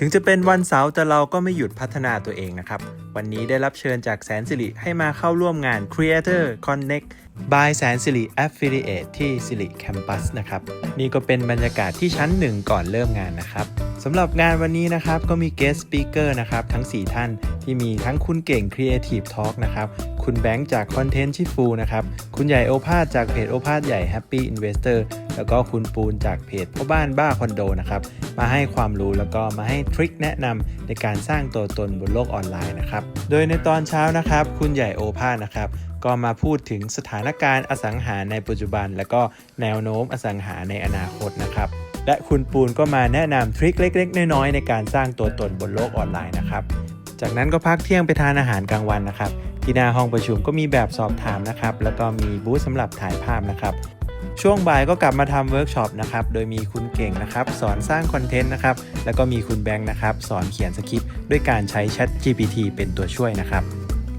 ถึงจะเป็นวันเสาร์แต่เราก็ไม่หยุดพัฒนาตัวเองนะครับ วันนี้ได้รับเชิญจากแสนสิริให้มาเข้าร่วมงาน Creator Connect by แสนสิริ Affiliate ที่สิริ Campus นะครับ นี่ก็เป็นบรรยากาศที่ชั้นหนึ่งก่อนเริ่มงานนะครับสำหรับงานวันนี้นะครับก็มี guest speaker นะครับ ทั้ง 4 ท่านที่มีทั้งคุณเก่ง Creative Talk นะครับ คุณแบงค์จาก Content ชิฟูนะครับ คุณใหญ่โอภาสจากเพจโอภาสใหญ่ Happy Investor แล้วก็คุณปูนจากเพจพ่อบ้านบ้าคอนโดนะครับมาให้ความรู้แล้วก็มาให้ทริคแนะนำในการสร้างตัวตนบนโลกออนไลน์นะครับโดยในตอนเช้านะครับ คุณใหญ่โอภาสนะครับก็มาพูดถึงสถานการณ์อสังหาในปัจจุบัน แล้วก็แนวโน้มอสังหาในอนาคตนะครับและคุณปูนก็มาแนะนำทริคเล็ก ๆ น้อย ๆ ในการสร้างตัวตนบนโลกออนไลน์นะครับ จากนั้นก็พักเที่ยงไปทานอาหารกลางวันนะครับ ที่หน้าห้องประชุมก็มีแบบสอบถามนะครับ แล้วก็มีบูธสำหรับถ่ายภาพนะครับ ช่วงบ่ายก็กลับมาทำเวิร์กช็อปนะครับ โดยมีคุณเก่งนะครับ สอนสร้างคอนเทนต์นะครับ แล้วก็มีคุณแบงค์นะครับ สอนเขียนสคริปต์ด้วยการใช้ Chat GPT เป็นตัวช่วยนะครับ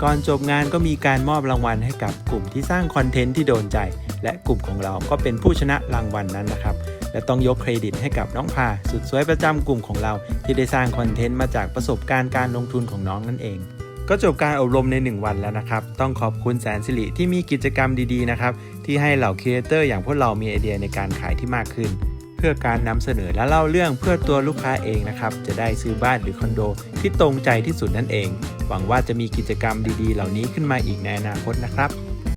ก่อนจบงานก็มีการมอบรางวัลให้กับกลุ่มที่สร้างคอนเทนต์ที่โดนใจ และกลุ่มของเราก็เป็นผู้ชนะรางวัลนนั้นนะครับ และต้องยกเครดิตให้กับน้องพาสุดสวยประจำกลุ่มของเรา ที่ได้สร้างคอนเทนต์มาจากประสบการณ์การลงทุนของน้องนั่นเอง ก็จบการอบรมใน 1 วันแล้วนะครับ ต้องขอบคุณแสนสิริที่มีกิจกรรมดีๆนะครับ ที่ให้เหล่าครีเอเตอร์อย่างพวกเรามีไอเดียในการขายที่มากขึ้น เพื่อการนำเสนอและเล่าเรื่องเพื่อตัวลูกค้าเองนะครับ จะได้ซื้อบ้านหรือคอนโด ที่ตรงใจที่สุดนั่นเอง หวังว่าจะมีกิจกรรมดีๆ เหล่านี้ขึ้นมาอีกในอนาคตนะครับ